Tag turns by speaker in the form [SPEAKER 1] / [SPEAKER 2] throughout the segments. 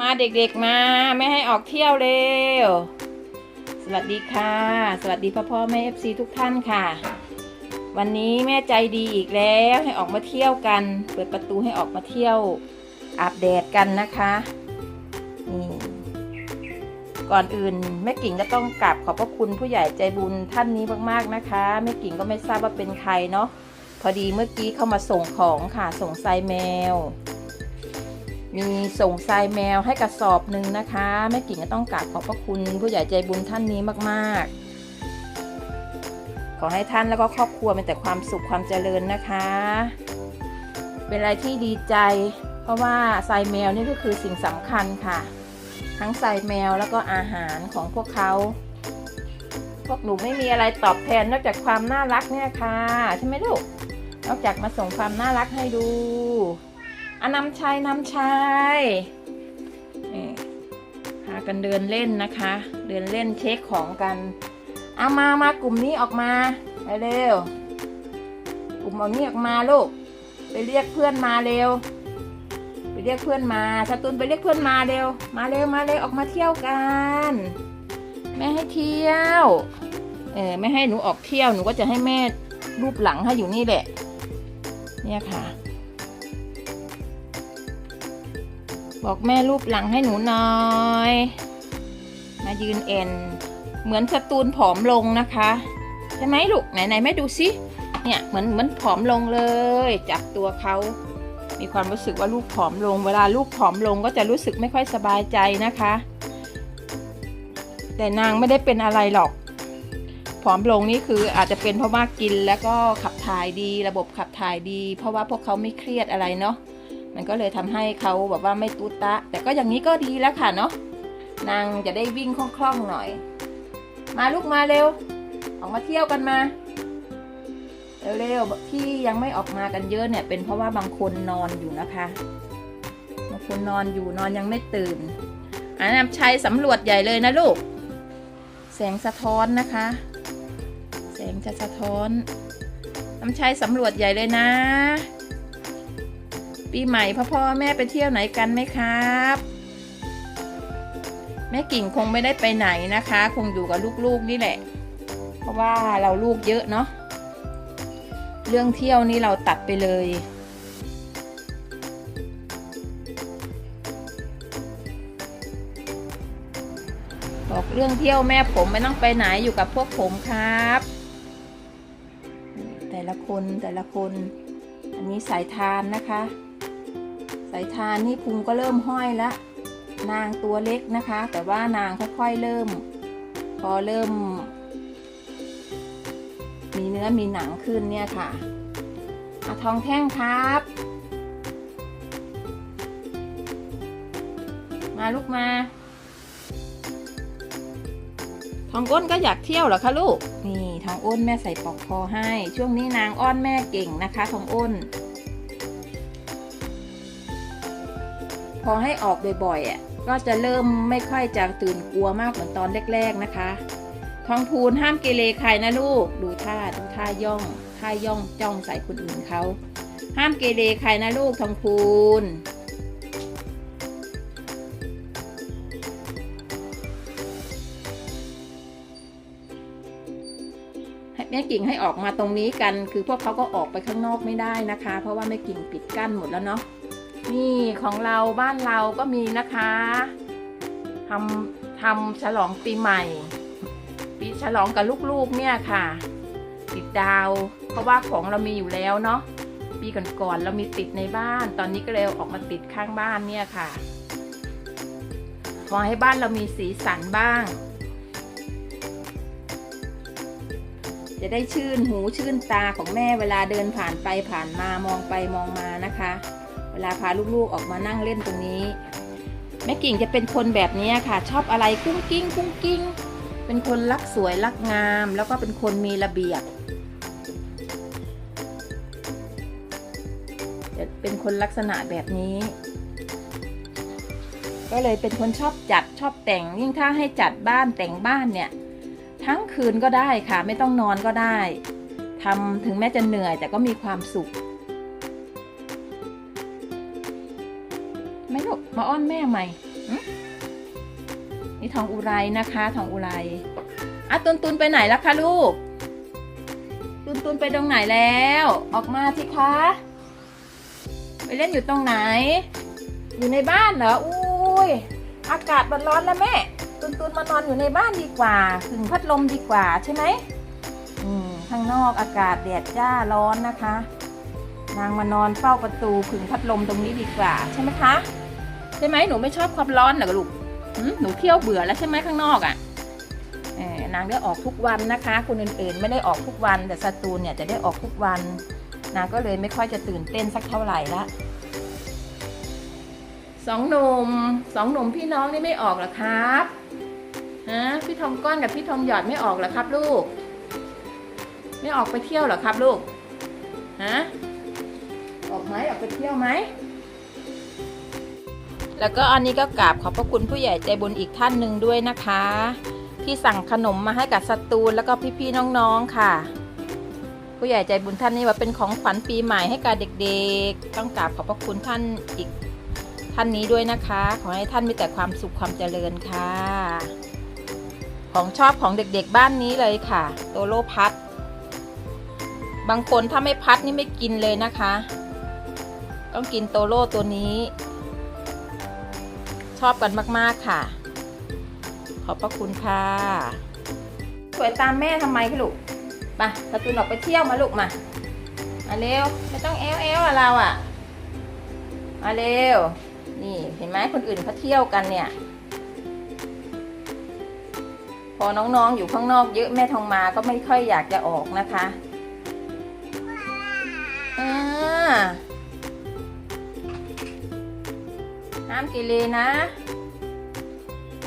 [SPEAKER 1] มาเด็กๆมาไม่ให้ออกเที่ยวเร็ว สวัสดีค่ะ สวัสดีพ่อพ่อแม่เอฟซีทุกท่านค่ะ วันนี้แม่ใจดีอีกแล้วให้ออกมาเที่ยวกัน เปิดประตูให้ออกมาเที่ยวอาบแดดกันนะคะนี่ก่อนอื่นแม่กิ่งก็ต้องกราบขอบพระคุณผู้ใหญ่ใจบุญท่านนี้มากๆนะคะแม่กิ่งก็ไม่ทราบว่าเป็นใครเนาะพอดีเมื่อกี้เข้ามาส่งของค่ะส่งทรายแมว มีส่งทรายแมวให้กระสอบหนึ่งนะคะแม่กิ่งก็ต้องกราบขอบพระคุณผู้ใหญ่ใจบุญท่านนี้มากๆ ขอให้ท่านแล้วก็ครอบครัวมีแต่ความสุขความเจริญนะคะ เป็นอะไรที่ดีใจ เพราะว่าทรายแมวนี่ก็คือสิ่งสำคัญค่ะ ทั้งทรายแมวแล้วก็อาหารของพวกเขาพวกหนูไม่มีอะไรตอบแทนนอกจากความน่ารักเนี่ยค่ะ ใช่ไหมลูก นอกจากมาส่งความน่ารักให้ดู อะนำชายนำชายนี่พากันเดินเล่นนะคะ เดินเล่นเช็คของกันเอามามากลุ่มนี้ออกมาเร็วกลุ่มเอานี้ออกมาลูกไปเรียกเพื่อนมาเร็ว ไปเรียกเพื่อนมาสตุนไปเรียกเพื่อนมาเร็ว มาเร็วมาเร็วออกมาเที่ยวกันแม่ให้เที่ยวเออไม่ให้หนูออกเที่ยวหนูก็จะให้แม่รูปหลังให้อยู่นี่แหละ เนี่ยค่ะ บอกแม่รูปหลังให้หนูหน่อย มายืนเอ็น เหมือนสตูนผอมลงนะคะ ใช่ไหมลูกไหนไหนแม่ดูสิเนี่ยเหมือนเหมือนผอมลงเลย จับตัวเขามีความรู้สึกว่าลูกผอมลง เวลาลูกผอมลงก็จะรู้สึกไม่ค่อยสบายใจนะคะ แต่นางไม่ได้เป็นอะไรหรอก ผอมลงนี่คืออาจจะเป็นเพราะว่ากินแล้วก็ขับถ่ายดีระบบขับถ่ายดี เพราะว่าพวกเขาไม่เครียดอะไรเนาะ มันก็เลยทำให้เขาแบบว่าไม่ตุตะ แต่ก็อย่างนี้ก็ดีแล้วค่ะเนาะนางจะได้วิ่งคล่องๆหน่อย มาลูกมาเร็ว ออกมาเที่ยวกันมาเร็วๆที่ยังไม่ออกมากันเยอะเนี่ย เป็นเพราะว่าบางคนนอนอยู่นะคะบางคนนอนอยู่นอนยังไม่ตื่นอันนำชัยสำรวจใหญ่เลยนะลูก แสงสะท้อนนะคะ แสงจะสะท้อนน้ำชัยสำรวจใหญ่เลยนะ ปีใหม่พ่อพ่อแม่ไปเที่ยวไหนกันไหมครับ แม่กิ่งคงไม่ได้ไปไหนนะคะ คงอยู่กับลูกๆนี่แหละ เพราะว่าเราลูกเยอะเนาะเรื่องเที่ยวนี่เราตัดไปเลย บอกเรื่องเที่ยวแม่ผมไม่ต้องไปไหนอยู่กับพวกผมครับ แต่ละคนแต่ละคน อันนี้สายทานนะคะ สายทานนี่พุงก็เริ่มห้อยแล้วนางตัวเล็กนะคะ แต่ว่านางค่อยๆเริ่ม พอเริ่ม มีเนื้อมีหนังขึ้นเนี่ยค่ะอะทองแท่งครับ มาลูกมา ทองอ้นก็อยากเที่ยวเหรอคะลูก นี่ทองอ้นแม่ใส่ปลอกคอให้ ช่วงนี้นางอ้อนแม่เก่งนะคะ ทองอ้น พอให้ออกบ่อยๆอะก็จะเริ่มไม่ค่อยจะตื่นกลัวมากเหมือนตอนแรกๆนะคะทองพูนห้ามเกเรใครนะลูก ดูท่าดูท่าย่องท่าย่องจ้องใส่คนอื่นเขาห้ามเกเรใครนะลูกทองพูนให้แม่กิ่งให้ออกมาตรงนี้กัน คือพวกเขาก็ออกไปข้างนอกไม่ได้นะคะ เพราะว่าแม่กิ่งปิดกั้นหมดแล้วเนาะ นี่ของเราบ้านเราก็มีนะคะทำทำฉลองปีใหม่ ปีฉลองกับลูกๆเนี่ยค่ะ ติดดาว เพราะว่าของเรามีอยู่แล้วเนาะปีก่อนๆเรามีติดในบ้าน ตอนนี้ก็เลยอออกมาติดข้างบ้านเนี่ยค่ะขอให้บ้านเรามีสีสันบ้าง จะได้ชื่นหูชื่นตาของแม่เวลาเดินผ่านไปผ่านมามองไปมองมานะคะ เวลาพาลูกๆออกมานั่งเล่นตรงนี้ แม่กิ่งจะเป็นคนแบบนี้ค่ะ ชอบอะไรกุ้งกิ้งกุ้งกิ้ง เป็นคนรักสวยรักงาม แล้วก็เป็นคนมีระเบียบจะเป็นคนลักษณะแบบนี้ ก็เลยเป็นคนชอบจัดชอบแต่งยิ่งถ้าให้จัดบ้านแต่งบ้านเนี่ย ทั้งคืนก็ได้ค่ะ ไม่ต้องนอนก็ได้ทำถึงแม้จะเหนื่อยแต่ก็มีความสุข มาอ้อนแม่ใหม่นี่ทองอุไรนะคะ ทองอุไรอะตุนตุนไปไหนแล้วคะลูก ตุนตุนไปตรงไหนแล้ว ออกมาสิคะ ไปเล่นอยู่ตรงไหน อยู่ในบ้านเหรอ อุ้ย อากาศมันร้อนแล้วแม่ ตุนตุนมานอนอยู่ในบ้านดีกว่าขึงพัดลมดีกว่าใช่ไหมอืมข้างนอกอากาศแดดจ้าร้อนนะคะ นางมานอนเฝ้าประตูขึงพัดลมตรงนี้ดีกว่าใช่ไหมคะ ใช่ไหมหนูไม่ชอบความร้อนเหรอลูกหนูเที่ยวเบื่อแล้วใช่ไหมข้างนอกอะ่ะนางได้ออกทุกวันนะคะ คนอื่นๆ ไม่ได้ออกทุกวัน แต่สตูนเนี่ยจะได้ออกทุกวัน นางก็เลยไม่ค่อยจะตื่นเต้นสักเท่าไหร่ละสองหนุ่มสองหนุ่มพี่น้องนี่ไม่ออกหรอครับฮะพี่ทองก้อนกับพี่ทองหยอดไม่ออกหรอครับลูก ไม่ออกไปเที่ยวหรอครับลูกฮะออกไหมออกไปเที่ยวไหม แล้วก็อันนี้ก็กราบขอบพระคุณผู้ใหญ่ใจบุญอีกท่านหนึ่งด้วยนะคะ ที่สั่งขนมมาให้กับสตูนแล้วก็พี่ๆน้องๆค่ะ ผู้ใหญ่ใจบุญท่านนี้ว่าเป็นของขวัญปีใหม่ให้กับเด็กๆ ต้องกราบขอบพระคุณท่านอีกท่านนี้ด้วยนะคะ ขอให้ท่านมีแต่ความสุขความเจริญค่ะ ของชอบของเด็กๆบ้านนี้เลยค่ะ โตโลพัดบางคนถ้าไม่พัดนี่ไม่กินเลยนะคะ ต้องกินโตโลตัวนี้ อบกันมาก ๆ ค่ะ ขอบพระคุณค่ะ สวยตามแม่ทำไมคะลูกไปการะตูนออกไปเที่ยวมาลูกมามาเร็วไม่ต้องเอวเอวอะเราอะมาเร็ว นี่เห็นไหมคนอื่นเขาเที่ยวกันเนี่ย พอน้องๆอยู่ข้างนอกเยอะแม่ทองมาก็ไม่ค่อยอยากจะออกนะคะอ่า ห้ามกิเลนะ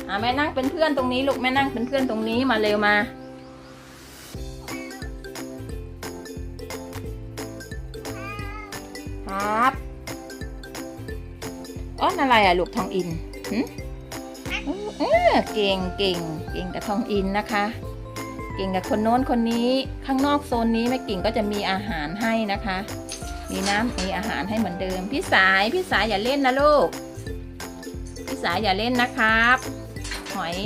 [SPEAKER 1] อ่าแม่นั่งเป็นเพื่อนตรงนี้ลูกแม่นั่งเป็นเพื่อนตรงนี้มาเร็วมาครับอ้อนอะไรอะลูกทองอินหึเออเก่งเก่งเก่งกับทองอินนะคะ เก่งกับคนโน้นคนนี้ข้างนอกโซนนี้แม่กิ่งก็จะมีอาหารให้นะคะ มีน้ำมีอาหารให้เหมือนเดิม พี่สายพี่สายอย่าเล่นนะลูก พี่สายอย่าเล่นนะครับหอย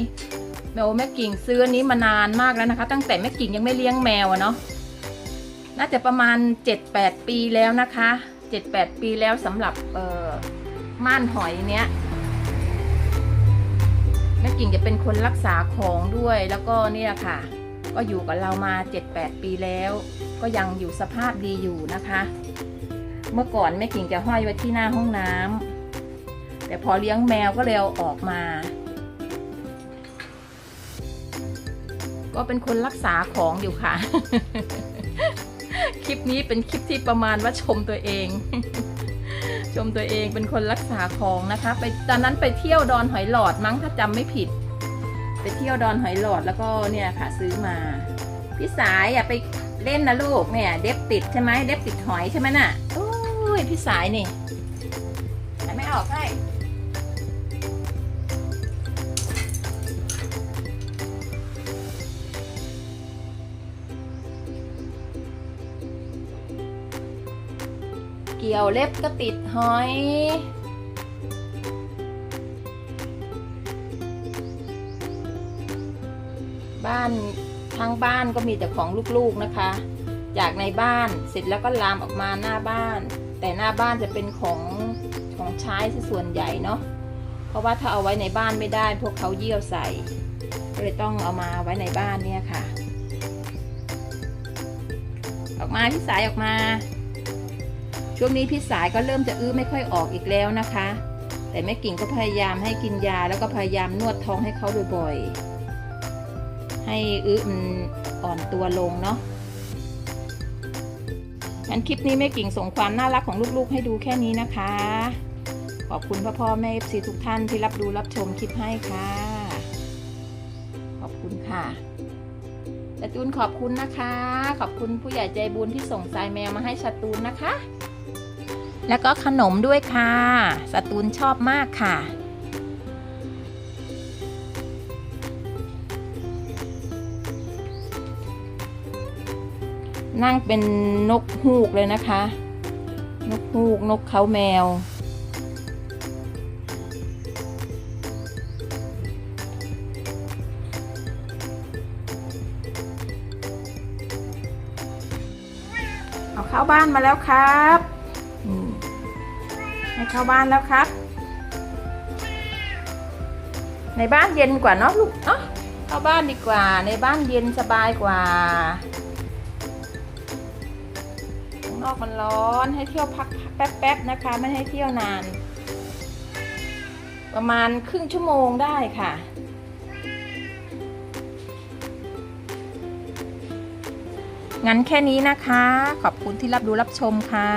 [SPEAKER 1] แมวแม่กิ่งซื้ออันนี้มานานมากแล้วนะคะ ตั้งแต่แม่กิ่งยังไม่เลี้ยงแมวอะเนาะน่าจะประมาณ 7-8 ปีแล้วนะคะ 7-8 ปีแล้วสำหรับเอ่อม่านหอยเนี้ยแม่กิ่งจะเป็นคนรักษาของด้วยแล้วก็นี่ยค่ะ ก็อยู่กับเรามา 7-8 ปีแล้ว ก็ยังอยู่สภาพดีอยู่นะคะ เมื่อก่อนแม่กิ่งจะห้อยไว้ที่หน้าห้องน้ำ แต่พอเลี้ยงแมวก็เลยเอาออกมา ก็เป็นคนรักษาของอยู่ค่ะ คลิปนี้เป็นคลิปที่ประมาณว่าชมตัวเอง ชมตัวเองเป็นคนรักษาของนะคะ ไปตอนนั้นไปเที่ยวดอนหอยหลอดมั้งถ้าจำไม่ผิด ไปเที่ยวดอนหอยหลอดแล้วก็เนี่ยค่ะซื้อมาพี่สายอย่าไปเล่นนะลูกเนี่ย เด็บติดใช่ไหมเด็บติดหอยใช่ไหมน่ะโอ้ยพี่สายนี่ไม่ออกให้ เกี่ยวเล็บก็ติดหอย บ้านทางบ้านก็มีแต่ของลูกๆนะคะ จากในบ้านเสร็จแล้วก็ลามออกมาหน้าบ้าน แต่หน้าบ้านจะเป็นของของใช้ซะส่วนใหญ่เนาะเพราะว่าถ้าเอาไว้ในบ้านไม่ได้ พวกเขาเยี่ยวใส่ก็เลยต้องเอามาไว้ในบ้านเนี่ยค่ะ ออกมาพี่สายออกมา ช่วงนี้พี่สายก็เริ่มจะอื้อไม่ค่อยออกอีกแล้วนะคะ แต่แม่กิ่งก็พยายามให้กินยาแล้วก็พยายามนวดท้องให้เขาบ่อยๆ ให้อื้อมอ่อนตัวลงเนาะงั้นคลิปนี้แม่กิ่งส่งความน่ารักของลูกๆ ให้ดูแค่นี้นะคะ ขอบคุณพ่อพ่อแม่เอฟซีทุกท่านที่รับดูรับชมคลิปให้ค่ะ ขอบคุณค่ะสตูนขอบคุณนะคะ ขอบคุณผู้ใหญ่ใจบุญที่ส่งสายแมวมาให้สตูนนะคะ แล้วก็ขนมด้วยค่ะ สตูลชอบมากค่ะ นั่งเป็นนกฮูกเลยนะคะ นกฮูกนกเขาแมว เอาเข้าบ้านมาแล้วครับ ให้เข้าบ้านแล้วครับ ในบ้านเย็นกว่าเนาะลูกเนาะเข้าบ้านดีกว่า ในบ้านเย็นสบายกว่าข้างนอกมันร้อนให้เที่ยวพักแป๊บๆนะคะ ไม่ให้เที่ยวนาน ประมาณครึ่งชั่วโมงได้ค่ะงั้นแค่นี้นะคะ ขอบคุณที่รับดูรับชมค่ะ